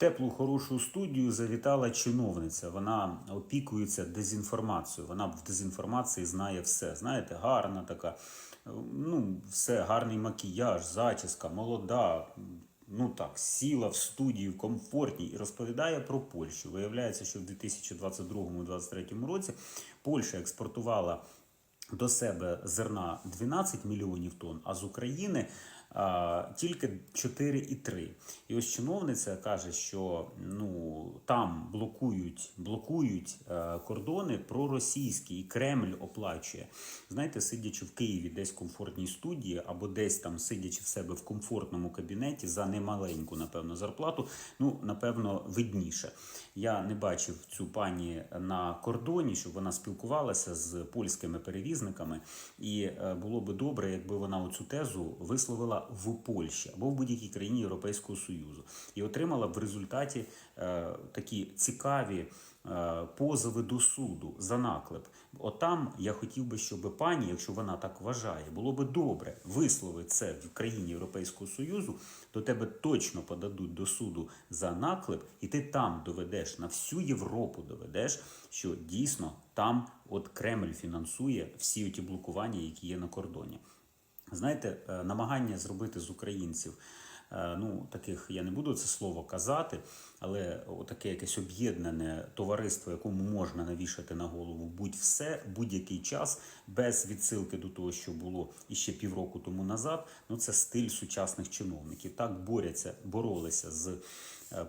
теплу хорошу студію завітала чиновниця. Вона опікується дезінформацією. Вона в дезінформації знає все. Знаєте, гарна така, ну, все, гарний макіяж, зачіска, молода. Ну так, сіла в студії в комфортній і розповідає про Польщу. Виявляється, що в 2022-2023 році Польща експортувала до себе зерна 12 мільйонів тонн, а з України тільки 4,3. І ось чиновниця каже, що ну там блокують, блокують е, кордони проросійські, і Кремль оплачує. Знаєте, сидячи в Києві десь в комфортній студії, або десь там сидячи в себе в комфортному кабінеті за немаленьку, напевно, зарплату, ну напевно, видніше. Я не бачив цю пані на кордоні, щоб вона спілкувалася з польськими перевізниками, і е, було би добре, якби вона оцю тезу висловила в Польщі або в будь-якій країні Європейського Союзу і отримала в результаті е, такі цікаві. е, Позови до суду за наклеп. Отам я хотів би, щоб пані, якщо вона так вважає, було би добре висловити це в країні Європейського Союзу, до тебе точно подадуть до суду за наклеп, і ти там доведеш на всю Європу доведеш, що дійсно там от Кремль фінансує всі ті блокування, які є на кордоні. Знаєте, е, намагання зробити з українців, е, ну таких я не буду це слово казати, але таке якесь об'єднане товариство, якому можна навішати на голову будь-все, будь-який час, без відсилки до того, що було іще півроку тому назад. Ну це стиль сучасних чиновників. Так борються, боролися з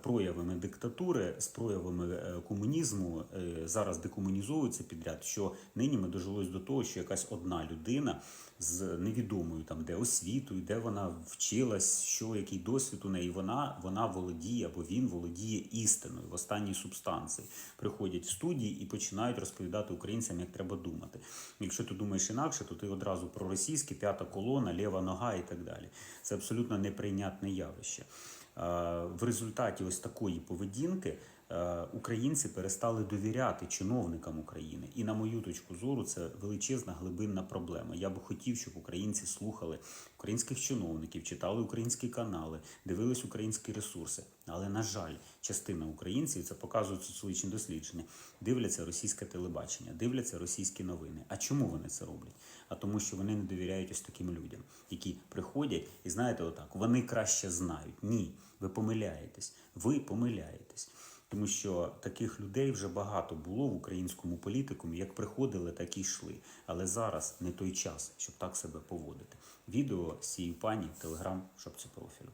проявами диктатури, з проявами е, комунізму. е, Зараз декомунізовується підряд. Що нині ми дожилось до того, що якась одна людина з невідомою там де освітою, де вона вчилась, що який досвід у неї. Вона вона володіє або він володіє істиною в останній субстанції. Приходять в студії і починають розповідати українцям, як треба думати. Якщо ти думаєш інакше, то ти одразу проросійське, п'ята колона, ліва нога і так далі. Це абсолютно неприйнятне явище. Е, В результаті ось такої поведінки українці перестали довіряти чиновникам України. І на мою точку зору, це величезна глибинна проблема. Я би хотів, щоб українці слухали українських чиновників, читали українські канали, дивились українські ресурси. Але на жаль, частина українців це показують соціологічні дослідження. Дивляться російське телебачення, дивляться російські новини. А чому вони це роблять? А тому, що вони не довіряють ось таким людям, які приходять і знаєте, отак вони краще знають. Ні, ви помиляєтесь. Ви помиляєтесь. Тому що таких людей вже багато було в українському політикумі. Як приходили, так і йшли. Але зараз не той час, щоб так себе поводити. Відео з пані телеграм шапці профілю.